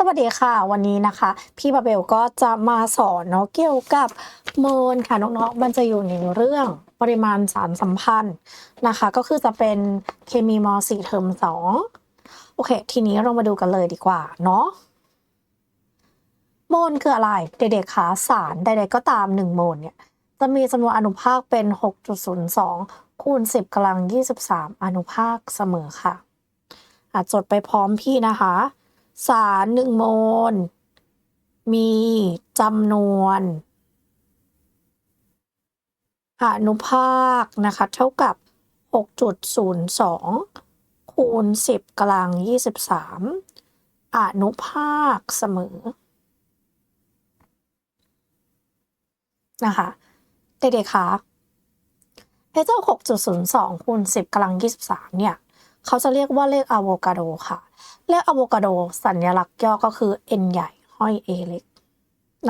สวัสดีค่ะ วันนี้นะคะ พี่บาเบลก็จะมาสอนเนาะเกี่ยวกับโมลค่ะน้องๆมันจะอยู่ในเรื่องปริมาณสารสัมพันธ์นะคะ ก็คือจะเป็นเคมีม .4 เทอม2โอเค ทีนี้เรามาดูกันเลยดีกว่าเนาะโมลคืออะไรเด็กๆคะสารใดๆก็ตาม 1 โมลเนี่ย จะมีจำนวนอนุภาคเป็น 6.02 คูณ 10กำลัง 23 อนุภาคเสมอค่ะอะจดไปพร้อมพี่นะคะ สารหนึ่งโมลมีจำนวนอนุภาคนะคะ เท่ากับ 6.02 คูณ 10 กำลัง 23 อนุภาคเสมอ นะคะเด็กๆคะไอ้เจ้า 6.02 คูณ 10กำลัง 23 เนี่ย เขาจะเรียกว่าเลขอะโวคาโดค่ะ เลขอะโวคาโดสัญลักษณ์ย่อก็คือ n ใหญ่ห้อย a เล็ก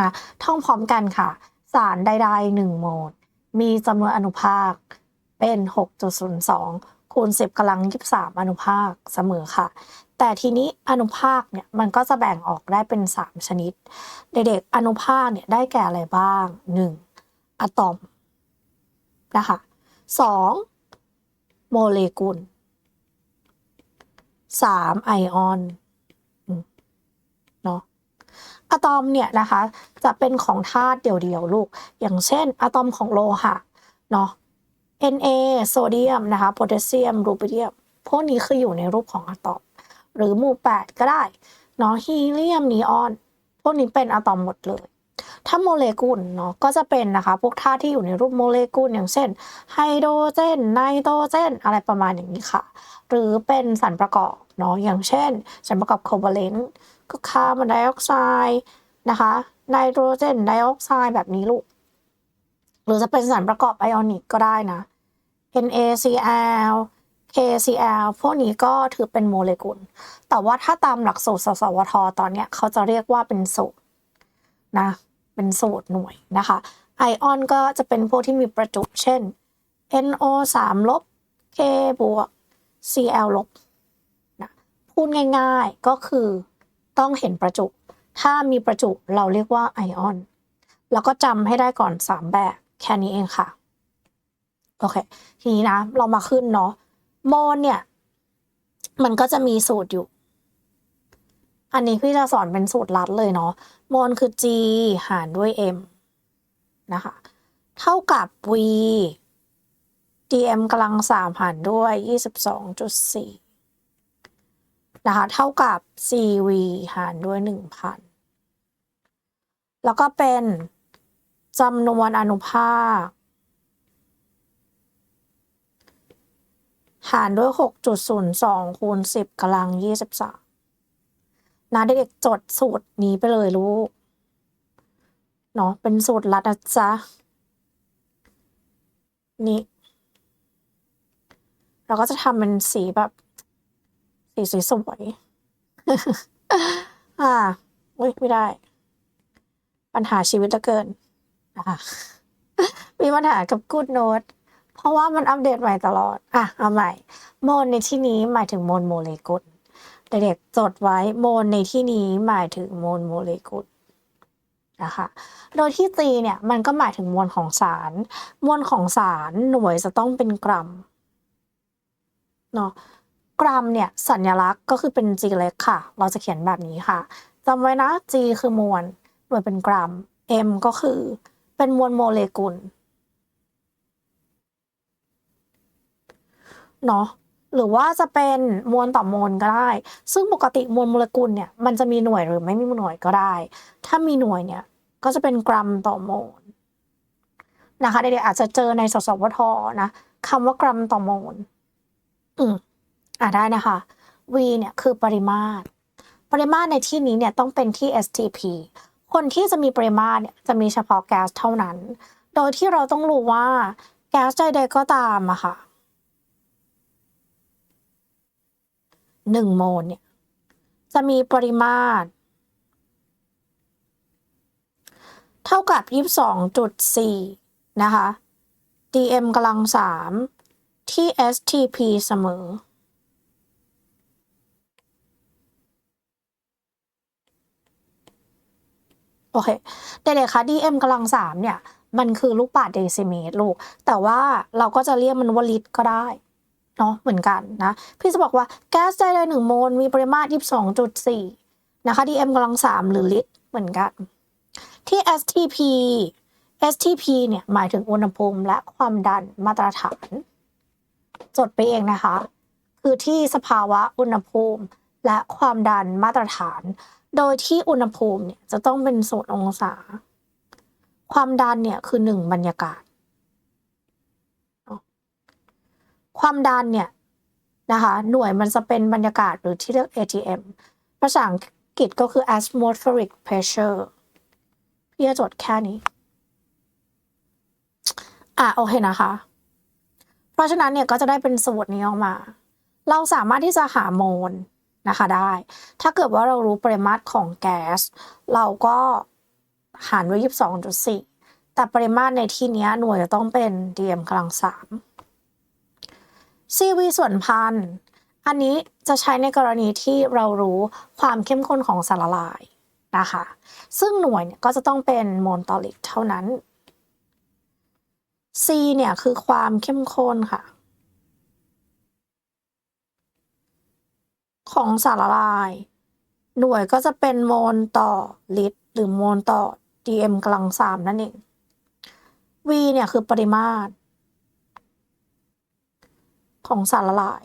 นะท่องพร้อมกันค่ะ สารใดๆ1โมลมีจำนวนอนุภาคเป็น 6.02 คูณ 10กำลัง 23 อนุภาคเสมอค่ะ แต่ทีนี้อนุภาคเนี่ยมันก็จะแบ่งออกได้เป็น 3 ชนิด เด็กๆอนุภาคเนี่ยได้แก่อะไรบ้าง 1. อะตอมนะคะ 2. โมเลกุล สามไอออนเนาะอะตอมเนี่ยนะคะ จะเป็นของธาตุเดี่ยวๆลูก อย่างเช่น อะตอมของโลหะเนาะ Na โซเดียมนะคะโพแทสเซียมรูบิเดียมพวกนี้คืออยู่ในรูปของอะตอม หรือหมู่ 8 ก็ได้เนาะฮีเลียมนีออน พวกนี้เป็นอะตอมหมดเลย ถ้าโมเลกุลเนาะก็จะเป็นนะคะ พวกธาตุที่อยู่ในรูปโมเลกุลอย่างเช่น ไฮโดรเจนไนโตรเจน อะไรประมาณอย่างนี้ค่ะ หรือเป็นสารประกอบเนาะอย่างเช่นสารประกอบโคบาเลนต์ก็คาร์บอนไดออกไซด์นะคะไนโตรเจนไดออกไซด์แบบนี้ลูก หรือจะเป็นสารประกอบไอออนิกก็ได้นะ NaCl KCl พวกนี้ก็ถือเป็นโมเลกุล แต่ว่าถ้าตามหลักสูตรสสวท ตอนเนี้ยเขาจะเรียกว่าเป็นสูตรนะ เป็นสูตรหน่วยนะคะ ไอออนก็จะเป็นพวกที่มีประจุเช่น NO 3ลบ K บวก Cl ลบนะพูดง่ายๆก็คือต้องเห็นประจุ ถ้ามีประจุเราเรียกว่าไอออน แล้วก็จำให้ได้ก่อน 3 แบบแค่นี้เองค่ะ โอเค ทีนี้นะ เรามาขึ้นเนาะโมลเนี่ย มันก็จะมีสูตรอยู่ อันนี้พี่จะสอนเป็นสูตรลัดเลยเนาะโมลคือ G หารด้วย M นะคะ เท่ากับ V dm กำลังสามหารด้วย 22.4 นะคะ เท่ากับ cv หารด้วย 1,000 แล้วก็เป็นจำนวนอนุภาค หารด้วย 6.02คูณ10กำลัง23 นะเด็กๆจดสูตรนี้ไปเลยลูกเนาะเป็นสูตรลัดนะจ๊ะนี่เราก็จะทำเป็นสีแบบสีสวยๆอ่าอุ้ยไม่ได้ ปัญหาชีวิตเหลือเกินอะมีปัญหากับ Good Note เพราะว่ามันอัปเดตใหม่ตลอด อะ เอาใหม่ โมลในที่นี้หมายถึงโมลโมเลกุล เด็กๆจดไว้โมลในที่นี้หมายถึงโมลโมเลกุลนะคะ โดยที่ G เนี่ยมันก็หมายถึงมวลของสาร มวลของสารหน่วยจะต้องเป็นกรัมเนาะกรัมเนี่ยสัญลักษณ์ก็คือเป็น G เล็กค่ะ เราจะเขียนแบบนี้ค่ะจำไว้นะ G คือมวลหน่วยเป็นกรัม M ก็คือเป็นมวลโมเลกุลเนาะ หรือว่าจะเป็นมวลต่อมวลก็ได้ ซึ่งปกติมวลโมเลกุลเนี่ยมันจะมีหน่วยหรือไม่มีหน่วยก็ได้ ถ้ามีหน่วยเนี่ยก็จะเป็นกรัมต่อโมลนะคะเด็กๆอาจจะเจอในสสวทนะคำว่ากรัมต่อโมลอืมอ่าได้นะคะ V เนี่ยคือปริมาตร ปริมาตรในที่นี้เนี่ยต้องเป็นที่ STP คนที่จะมีปริมาตรเนี่ยจะมีเฉพาะแก๊สเท่านั้น โดยที่เราต้องรู้ว่าแก๊สใดๆก็ตามอะค่ะ หนึ่งโมลเนี่ยจะมีปริมาตร เท่ากับ22.4นะคะ dm กำลังสามที่ STP เสมอ โอเคเด็กๆคะ dm กำลังสามเนี่ย มันคือลูกบาศก์เดซิเมตรลูก แต่ว่าเราก็จะเรียกมันว่าลิตรก็ได้ เนาะเหมือนกันนะ พี่จะบอกว่าแก๊สไดเลยหนึ่งโมลมีปริมาตร 22.4 นะคะ dm กำลังสามหรือลิตรเหมือนกัน ที่ STP STP เนี่ย หมายถึงอุณหภูมิและความดันมาตรฐาน จดไปเองนะคะ คือที่สภาวะอุณหภูมิและความดันมาตรฐาน โดยที่อุณหภูมิเนี่ยจะต้องเป็นศูนย์องศา ความดันเนี่ยคือหนึ่งบรรยากาศ ความดันเนี่ยนะคะหน่วยมันจะเป็นบรรยากาศหรือที่เรียก ATM ภาษาอังกฤษก็คือ atmospheric pressure พี่จะจดแค่นี้ อะโอเคนะคะ เพราะฉะนั้นเนี่ยก็จะได้เป็นสูตรนี้ออกมา เราสามารถที่จะหาโมลนะคะได้ ถ้าเกิดว่าเรารู้ปริมาตรของแก๊ส เราก็หารด้วย 22.4 แต่ปริมาตรในที่นี้หน่วยจะต้องเป็น dm กำลังสาม CV ส่วนพัน อันนี้จะใช้ในกรณีที่เรารู้ความเข้มข้นของสารละลายนะคะ ซึ่งหน่วยเนี่ยก็จะต้องเป็นโมลต่อลิตรเท่านั้น C เนี่ยคือความเข้มข้นค่ะ ของสารละลาย หน่วยก็จะเป็นโมลต่อลิตร หรือโมลต่อ dm กำลังสามนั่นเอง V เนี่ยคือปริมาตร ของสารละลาย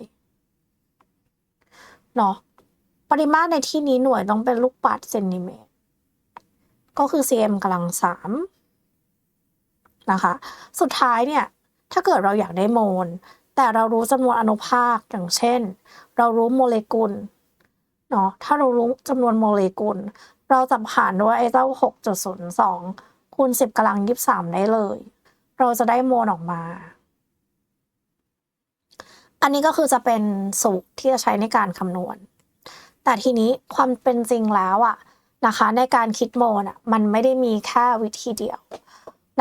เนาะปริมาตรในที่นี้หน่วยต้องเป็นลูกบาศก์เซนติเมตร ก็คือ cm กำลังสามนะคะ สุดท้ายเนี่ย ถ้าเกิดเราอยากได้โมล แต่เรารู้จำนวนอนุภาคอย่างเช่น เรารู้โมเลกุลเนาะถ้าเรารู้จำนวนโมเลกุล เราจะผ่านด้วยไอ้เจ้า 6.02คูณ10กำลัง23 ได้เลย เราจะได้โมลออกมา อันนี้ก็คือจะเป็นสูตรที่จะใช้ในการคำนวณ แต่ทีนี้ความเป็นจริงแล้วอะนะคะ ในการคิดโมลอะมันไม่ได้มีแค่วิธีเดียว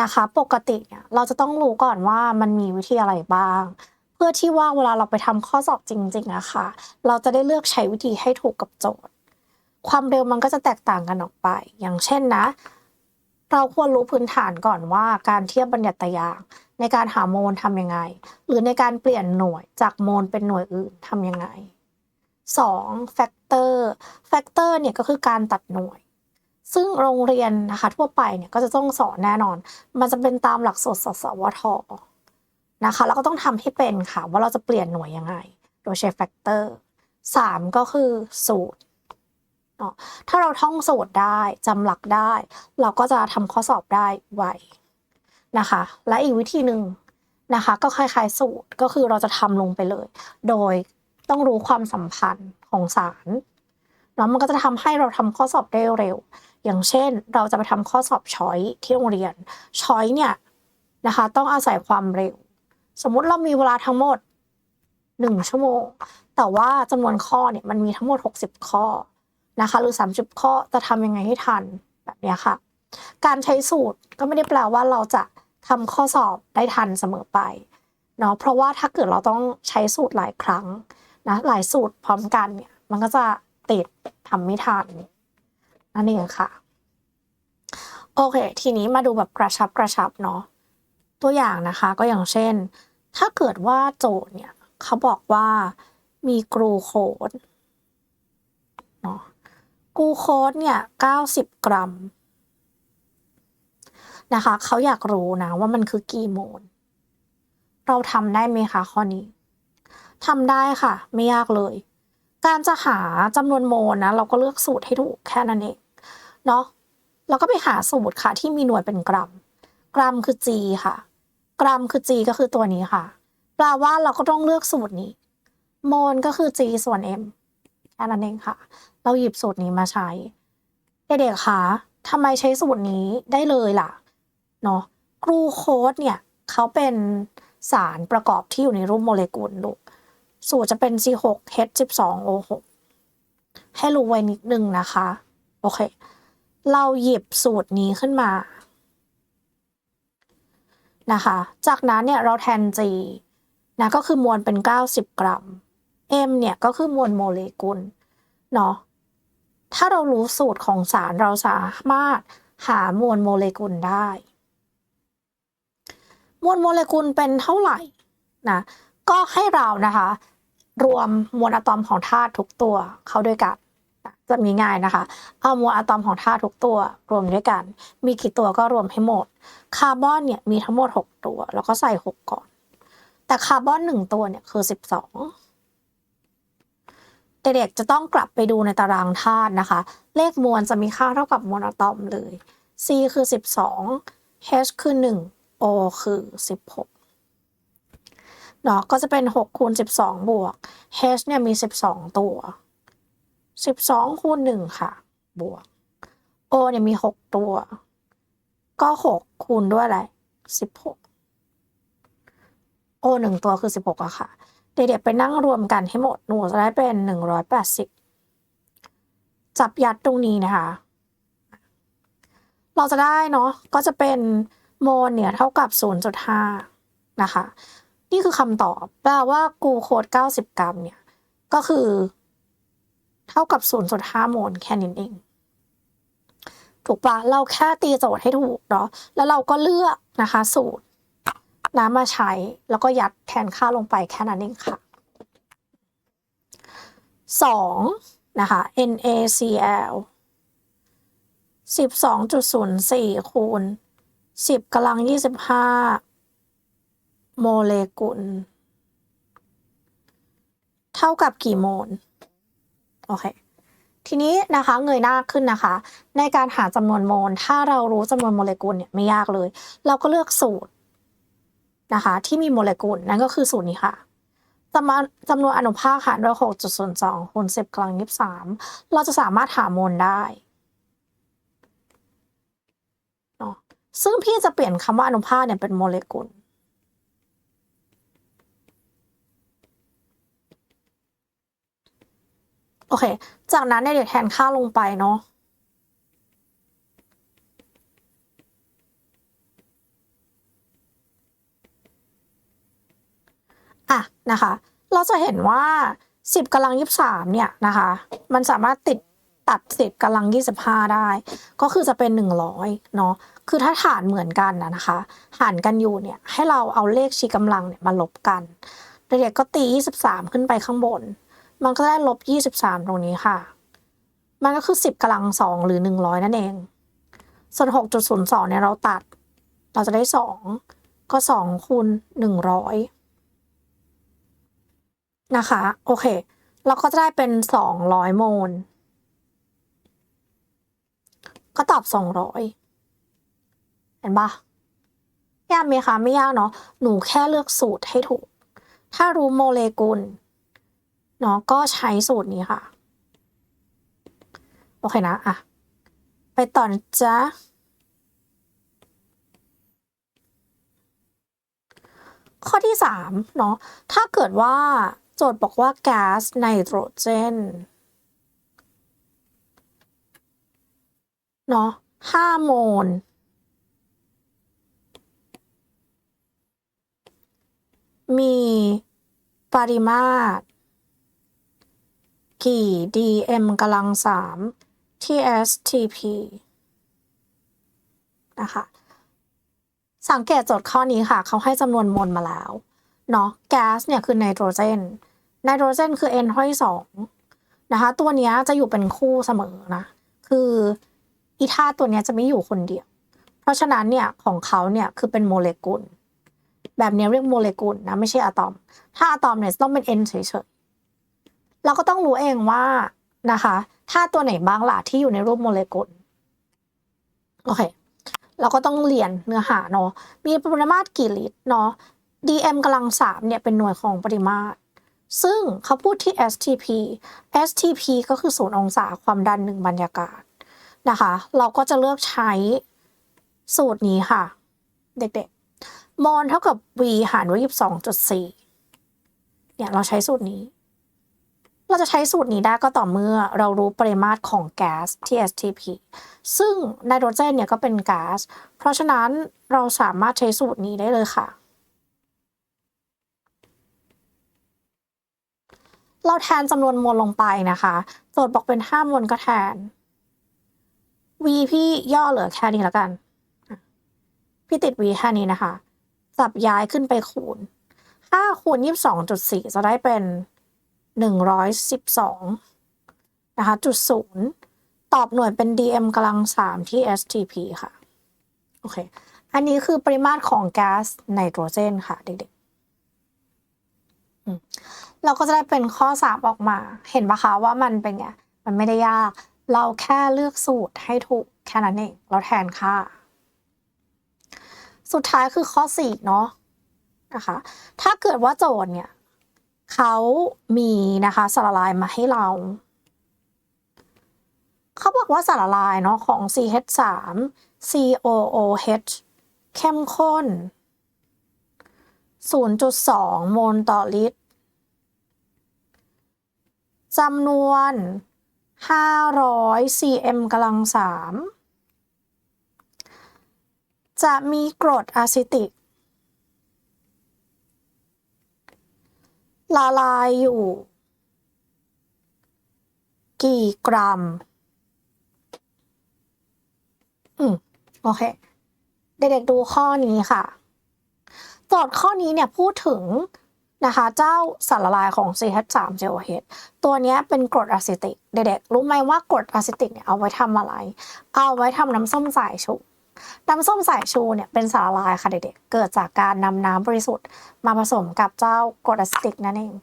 นะคะ ปกติเนี่ยเราจะต้องรู้ก่อนว่ามันมีวิธีอะไรบ้าง เพื่อที่ว่าเวลาเราไปทำข้อสอบจริงๆอะค่ะเราจะได้เลือกใช้วิธีให้ถูกกับโจทย์ ความเร็วมันก็จะแตกต่างกันออกไป อย่างเช่นนะ เราควรรู้พื้นฐานก่อนว่าการเทียบบัญญัติยาง ในการหาโมลทำยังไง หรือในการเปลี่ยนหน่วยจากโมลเป็นหน่วยอื่นทำยังไง 2. แฟกเตอร์แฟกเตอร์เนี่ยก็คือการตัดหน่วย ซึ่งโรงเรียนนะคะทั่วไปเนี่ยก็จะต้องสอนแน่นอน มันจะเป็นตามหลักสูตรสสวทนะคะแล้วก็ต้องทำให้เป็นค่ะว่าเราจะเปลี่ยนหน่วยยังไง โดยใช้แฟกเตอร์3ก็คือสูตรเนาะถ้าเราท่องสูตรได้จำหลักได้ เราก็จะทำข้อสอบได้ไว นะคะ และอีกวิธีหนึ่งนะคะ ก็คล้ายๆสูตรก็คือเราจะทำลงไปเลย โดยต้องรู้ความสัมพันธ์ของสารเนาะมันก็จะทำให้เราทำข้อสอบได้เร็ว อย่างเช่น เราจะไปทำข้อสอบช้อยที่โรงเรียนช้อยเนี่ยนะคะ ต้องอาศัยความเร็ว สมมุติเรามีเวลาทั้งหมดหนึ่งชั่วโมง แต่ว่าจำนวนข้อเนี่ยมันมีทั้งหมด 60 ข้อนะคะ หรือ 30 ข้อจะทำยังไงให้ทันแบบนี้ค่ะ การใช้สูตรก็ไม่ได้แปลว่าเราจะ ทำข้อสอบได้ทันเสมอไปเนาะเพราะว่าถ้าเกิดเราต้องใช้สูตรหลายครั้งนะหลายสูตรพร้อมกันเนี่ยมันก็จะติดทำไม่ทันนั่นเองค่ะโอเค ทีนี้มาดูแบบกระชับกระชับเนาะตัวอย่างนะคะก็อย่างเช่น ถ้าเกิดว่าโจทย์เนี่ยเขาบอกว่ามีกรูโคสเนาะกรูโคสเนี่ย 90 กรัม นะคะ เขาอยากรู้นะว่ามันคือกี่โมล เราทำได้ไหมคะข้อนี้ทำได้ค่ะ ไม่ยากเลย การจะหาจำนวนโมลนะ เราก็เลือกสูตรให้ถูกแค่นั้นเองเนาะเราก็ไปหาสูตรค่ะ ที่มีหน่วยเป็นกรัม กรัมคือ g ค่ะ กรัมคือ g ก็คือตัวนี้ค่ะแปลว่าเราก็ต้องเลือกสูตรนี้ โมลก็คือ g ส่วน m แค่นั้นเองค่ะ เราหยิบสูตรนี้มาใช้เด็กๆคะทำไมใช้สูตรนี้ได้เลยล่ะ เนาะกรูโคสเนี่ยเขาเป็นสารประกอบที่อยู่ในรูปโมเลกุลลูกสูตรจะเป็น C6H12O6 ให้รู้ไว้นิดนึงนะคะ โอเค เราหยิบสูตรนี้ขึ้นมานะคะ จากนั้นเนี่ยเราแทน G นะก็คือมวลเป็น 90 กรัม M เนี่ยก็คือมวลโมเลกุลเนาะ ถ้าเรารู้สูตรของสารเราสามารถหามวลโมเลกุลได้ มวลโมเลกุลเป็นเท่าไหร่นะก็ให้เรานะคะ รวมมวลอะตอมของธาตุทุกตัวเข้าด้วยกันจะมีง่ายนะคะ เอามวลอะตอมของธาตุทุกตัวรวมด้วยกัน มีกี่ตัวก็รวมให้หมด คาร์บอนเนี่ยมีทั้งหมด 6 ตัว แล้วก็ใส่ 6 ก่อน แต่คาร์บอน 1 ตัวเนี่ยคือ 12 เด็กๆจะต้องกลับไปดูในตารางธาตุนะคะ เลขมวลจะมีค่าเท่ากับมวลอะตอมเลย C คือ 12 H คือ 1 O คือ 16 เนาะก็จะเป็น 6 คูณ 12 บวก H เนี่ยมี 12 ตัว 12 คูณ 1 ค่ะ บวก O เนี่ยมี 6 ตัว ก็ 6 คูณด้วยอะไร 16 O 1 ตัวคือ 16อะค่ะ เด็กๆไปนั่งรวมกันให้หมด หนูจะได้เป็น 180 จับยัดตรงนี้นะคะ เราจะได้เนาะ ก็จะเป็น โมลเนี่ยเท่ากับ 0.5 นะคะ นี่คือคำตอบ แปลว่ากูโคด90 กรัมเนี่ย ก็คือ เท่ากับ 0.5 โมลแค่นี้เอง ถูกปะเราแค่ตีโจทย์ให้ถูกเนาะ แล้วเราก็เลือกนะคะ สูตรน้ำมาใช้ แล้วก็ยัดแทนค่าลงไปแค่นั้นเองค่ะสองนะคะ NaCl สิบสองจุดศูนย์สี่คูณ สิบกำลังยี่สิบห้าโมเลกุล เท่ากับกี่โมล โอเค ทีนี้นะคะเงยหน้าขึ้นนะคะ ในการหาจำนวนโมล ถ้าเรารู้จำนวนโมเลกุลเนี่ยไม่ยากเลย เราก็เลือกสูตรนะคะ ที่มีโมเลกุลนั่นก็คือสูตรนี้ค่ะจำนวนจำนวนอนุภาคหารด้วยหกจุดสองคูณสิบกำลังยี่สามเราจะสามารถหาโมลได้เนาะ ซึ่งพี่จะเปลี่ยนคำว่าอนุภาคเนี่ยเป็นโมเลกุล โอเค จากนั้นเนี่ยเดี๋ยวแทนค่าลงไปเนาะอะนะคะ เราจะเห็นว่า 10กำลัง23เนี่ยนะคะ มันสามารถติด ตัด 10กำลัง 25 ได้ ก็คือจะเป็น 100เนาะคือถ้าฐานเหมือนกันนะนะคะ หารกันอยู่เนี่ยให้เราเอาเลขชี้กำลังเนี่ยมาลบกันเด็กๆก็ตี 23 ขึ้นไปข้างบน มันก็ได้ลบ 23 ตรงนี้ค่ะ มันก็คือ 10กำลัง 2 หรือ 100 นั่นเอง ส่วน 6.02 เนี่ยเราตัด เราจะได้ 2 ก็ 2คูณ100นะคะ โอเค เราก็จะได้เป็น 200 โมล ก็ตอบ200เห็นปะยากไหมคะไม่ยากเนาะหนูแค่เลือกสูตรให้ถูก ถ้ารู้โมเลกุลเนาะก็ใช้สูตรนี้ค่ะ โอเคนะอะไปต่อนะจ๊ะข้อที่สามเนาะถ้าเกิดว่าโจทย์บอกว่าแก๊สไนโตรเจน เนาะห้าโมลมีปริมาตร กี่ dm กำลังสาม TSTP นะคะ สังเกตโจทย์ข้อนี้ค่ะ เขาให้จำนวนมวลมาแล้ว เนาะแก๊สเนี่ยคือไนโตรเจน ไนโตรเจนคือ N ห้อยสองนะคะ ตัวเนี้ยจะอยู่เป็นคู่เสมอนะ คือ อีธาตุตัวนี้จะไม่อยู่คนเดียว เพราะฉะนั้นเนี่ยของเขาเนี่ยคือเป็นโมเลกุล แบบนี้เรียกโมเลกุลนะไม่ใช่อะตอม ถ้าอะตอมเนี่ยต้องเป็น N เฉยๆเราก็ต้องรู้เองว่านะคะธาตุตัวไหนบ้างล่ะที่อยู่ในรูปโมเลกุลโอเคเราก็ต้องเรียนเนื้อหาเนาะมีปริมาตรกี่ลิตรเนาะ dm กำลังสามเนี่ยเป็นหน่วยของปริมาตร ซึ่งเขาพูดที่ STP STP ก็คือศูนย์องศาความดันหนึ่งบรรยากาศ นะคะ เราก็จะเลือกใช้สูตรนี้ค่ะ เด็กๆมอลเท่ากับ V หารด้วยยี่สิบสองจุดสี่เนี่ยเราใช้สูตรนี้ เราจะใช้สูตรนี้ได้ก็ต่อเมื่อเรารู้ปริมาตรของแก๊สที่ STP ซึ่งไนโตรเจนเนี่ยก็เป็นแก๊าซเพราะฉะนั้นเราสามารถใช้สูตรนี้ได้เลยค่ะเราแทนจำนวนมวลลงไปนะคะ โจทย์บอกเป็น 5 มวลก็แทน v พี่ย่อเหลือแค่นี้แล้วกัน พี่ติด v แค่นี้นะคะจับย้ายขึ้นไปคูณห้าคูณยี่สิบสองจุดสี่จะได้เป็นหนึ่งร้อยสิบสองนะคะจุดศูนย์ตอบหน่วยเป็น dm กำลังสามที่ stp ค่ะ โอเค อันนี้คือปริมาตรของแก๊สไนโตรเจนค่ะเด็กๆเราก็จะได้เป็นข้อสามออกมา เห็นปะคะว่ามันเป็นไง มันไม่ได้ยาก เราแค่เลือกสูตรให้ถูกแค่นั้นเองเราแทนค่า สุดท้ายคือข้อสี่เนาะนะคะ ถ้าเกิดว่าโจทย์เนี่ยเขามีนะคะสารละลายมาให้เรา เขาบอกว่าสารละลายเนาะของ CH3 COOH เข้มข้น 0.2 โมลต่อลิตรจำนวน 500 cm กำลังสามจะมีกรดอะซิติก ละลายอยู่ กี่กรัม อืม โอเค เด็กๆดูข้อนี้ค่ะ โจทย์ข้อนี้เนี่ยพูดถึง นะคะ เจ้าสารละลายของ CH3COH ตัวนี้เป็นกรดอะซิติกเด็กๆรู้ไหมว่ากรดอะซิติกเนี่ยเอาไว้ทำอะไร เอาไว้ทำน้ำส้มสายชูน้ำส้มสายชูเนี่ยเป็นสารละลายค่ะเด็กๆ เกิดจากการนำน้ำบริสุทธิ์ มาผสมกับเจ้ากรดอะซิติกนั่นเอง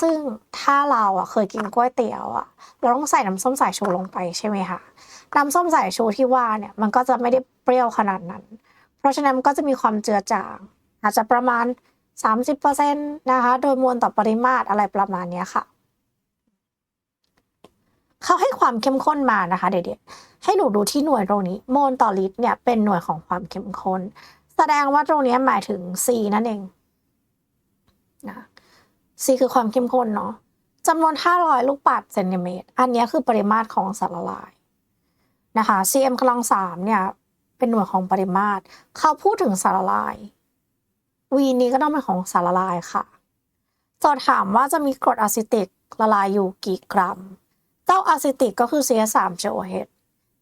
ซึ่งถ้าเราอะเคยกินก๋วยเตี๋ยวอะ เราต้องใส่น้ำส้มสายชูลงไปใช่ไหมคะ น้ำส้มสายชูที่ว่าเนี่ยมันก็จะไม่ได้เปรี้ยวขนาดนั้น เพราะฉะนั้นมันก็จะมีความเจือจาง อาจจะประมาณ 30%นะคะ โดยมวลต่อปริมาตรอะไรประมาณนี้ค่ะ เขาให้ความเข้มข้นมานะคะ เด็กๆให้หนูดูที่หน่วยตรงนี้โมลต่อลิตรเนี่ยเป็นหน่วยของความเข้มข้น แสดงว่าตรงนี้หมายถึง C นั่นเองนะ C คือความเข้มข้นเนาะจำนวน 500 ลูกบาศก์เซนติเมตร อันนี้คือปริมาตรของสารละลายนะคะ cm กำลังสามเนี่ยเป็นหน่วยของปริมาตร เขาพูดถึงสารละลาย V นี้ก็ต้องเป็นของสารละลายค่ะโจทย์ถามว่าจะมีกรดอะซิติกละลายอยู่กี่กรัม เจ้าอะซิติกก็คือ CH3COH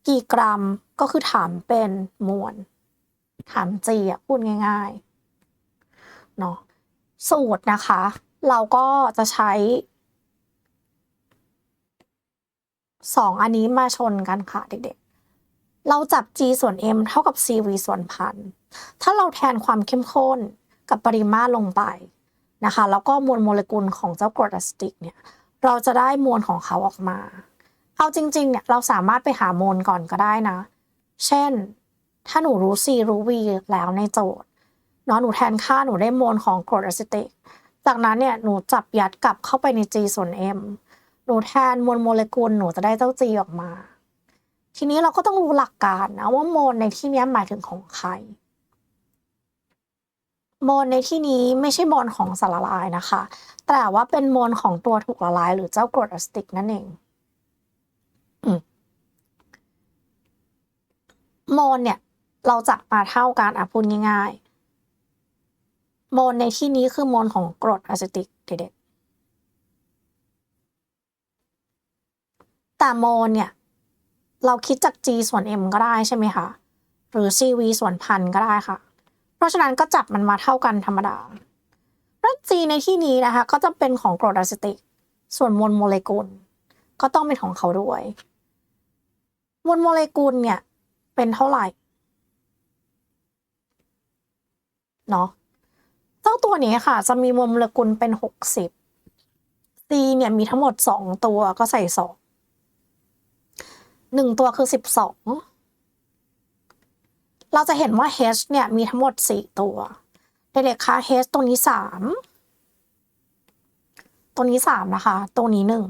กี่กรัมก็คือถามเป็นมวล ถามจีอะพูดง่ายๆเนาะสูตรนะคะ เราก็จะใช้สองอันนี้มาชนกันค่ะเด็กๆ เราจับ G ส่วน M เท่ากับ CV ส่วนพัน ถ้าเราแทนความเข้มข้น กับปริมาตรลงไปนะคะ แล้วก็มวลโมเลกุลของเจ้ากรดอะซิติกเนี่ยเราจะได้มวลของเขาออกมา เอาจริงๆเนี่ยเราสามารถไปหามวลก่อนก็ได้นะ เช่น ถ้าหนูรู้ C รู้ V แล้วในโจทย์เนาะหนูแทนค่าหนูได้มวลของกรดอะซิติกจากนั้นเนี่ยหนูจับยัดกลับเข้าไปใน G ส่วน M หนูแทนมวลโมเลกุลหนูจะได้เจ้า G ออกมา ทีนี้เราก็ต้องรู้หลักการนะว่าโมลในที่นี้หมายถึงของใคร โมลในที่นี้ไม่ใช่โมลของสารละลายนะคะ แต่ว่าเป็นโมลของตัวถูกละลาย หรือเจ้ากรดอะซิติกนั่นเองอมโมลเนี่ย เราจับมาเท่ากันอะพูดง่ายๆโมลในที่นี้คือโมลของกรดอะซิติกเด็กๆแต่โมลเนี่ย เราคิดจาก G ส่วน M ก็ได้ใช่ไหมคะ หรือ CV ส่วนพันก็ได้ค่ะ เพราะฉะนั้นก็จับมันมาเท่ากันธรรมดาแล้ว G ในที่นี้นะคะ ก็จะเป็นของกรดอะซิติก ส่วนมวลโมเลกุล ก็ต้องเป็นของเขาด้วย มวลโมเลกุลเนี่ยเป็นเท่าไหร่เนาะเจ้าตัวนี้ค่ะ จะมีมวลโมเลกุลเป็นหกสิบ C เนี่ยมีทั้งหมดสองตัวก็ใส่สองหนึ่งตัวคือสิบสอง เราจะเห็นว่า H เนี่ยมีทั้งหมดสี่ตัวเด็กๆคะ H ตัวนี้สามตัวนี้สามนะคะ ตัวนี้หนึ่ง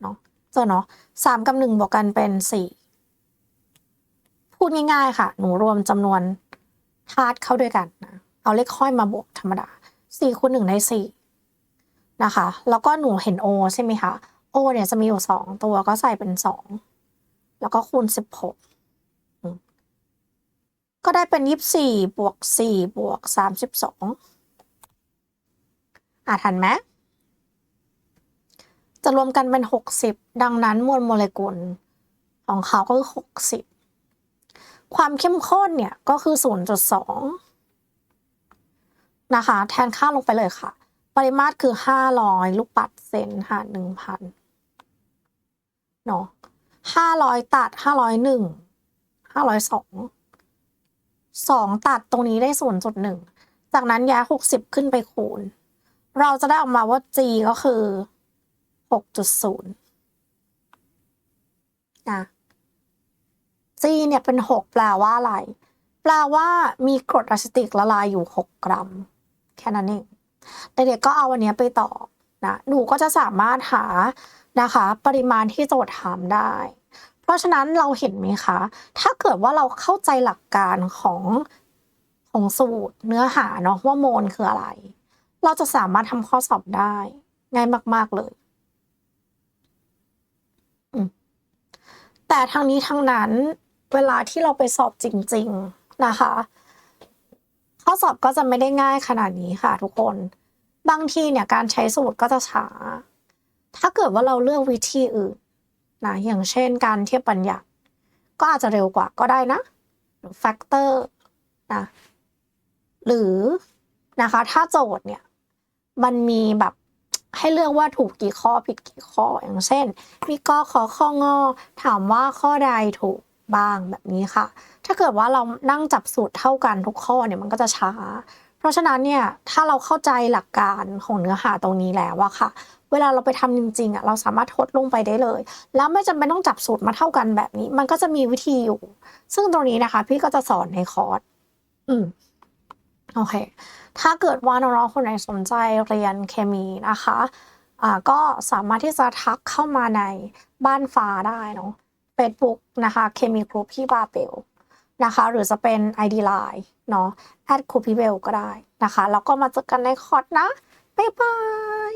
เนาะเจอเนาะสามกับหนึ่งบวกกันเป็นสี่พูดง่ายๆค่ะ หนูรวมจำนวนธาตุเข้าด้วยกันนะเอาเลขค่อยมาบวกธรรมดาสี่คูณหนึ่งได้สี่นะคะ แล้วก็หนูเห็น O ใช่ไหมคะ O เนี่ยจะมีอยู่สองตัวก็ใส่เป็นสองแล้วก็คูณสิบห ก็ได้เป็นยี่สี่บวกสี่บวกสามสิบสองอะทันไหมจะรวมกันเป็นหกสิบดังนั้นมวลโมเลกุลของเขาก็คือหกสิบความเข้มข้นเนี่ยก็คือ0.2นะคะ แทนค่าลงไปเลยค่ะ ปริมาตรคือ500ลูกปัดเซนหาร1,000เนาะ500ตัด 501 502 2ตัดตรงนี้ได้0.1จากนั้นย้าย60ขึ้นไปคูณ เราจะได้ออกมาว่า G ก็คือ6.0นย์นะ G เนี่ยเป็น6แปลว่าอะไร แปลว่ามีกรดอะซิติกละลายอยู่6กกรัม แค่นั้นเองเด็กๆก็เอาอันนี้ไปต่อนะ หนูก็จะสามารถหานะคะ ปริมาณที่โจทย์ถามได้ เพราะฉะนั้นเราเห็นไหมคะ ถ้าเกิดว่าเราเข้าใจหลักการของของสูตรเนื้อหาเนาะว่าโมลคืออะไร เราจะสามารถทำข้อสอบได้ ง่ายมาก ๆเลยแต่ทั้งนี้ทั้งนั้นเวลาที่เราไปสอบจริง ๆนะคะ ข้อสอบก็จะไม่ได้ง่ายขนาดนี้ค่ะ ทุกคน บางทีเนี่ยการใช้สูตรก็จะช้า ถ้าเกิดว่าเราเลือกวิธีอื่น นะอย่างเช่นการเทียบบัญญัติก็อาจจะเร็วกว่าก็ได้นะหรือแฟกเตอร์นะหรือนะคะถ้าโจทย์เนี่ยมันมีแบบให้เลือกว่าถูกกี่ข้อผิดกี่ข้ออย่างเช่น มีกอขอข้องอ ถามว่าข้อใดถูกบ้างแบบนี้ค่ะ ถ้าเกิดว่าเรานั่งจับสูตรเท่ากันทุกข้อเนี่ยมันก็จะช้า เพราะฉะนั้นเนี่ยถ้าเราเข้าใจหลักการของเนื้อหาตรงนี้แล้วอะค่ะเวลาเราไปทำจริงๆอะเราสามารถทดลงไปได้เลย แล้วไม่จำเป็นต้องจับสูตรมาเท่ากันแบบนี้ มันก็จะมีวิธีอยู่ ซึ่งตรงนี้นะคะ พี่ก็จะสอนในคอร์สอืมโอเค ถ้าเกิดว่าน้องๆคนไหนสนใจเรียนเคมีนะคะอ่าก็สามารถที่จะทักเข้ามาในบ้านฟ้าได้เนาะ Facebook นะคะเคมีครูพี่บาเบลนะคะ หรือจะเป็น ID Line เนาะแอดครูพี่เบลก็ได้นะคะ แล้วก็มาเจอกันในคอร์สนะ บ๊ายบาย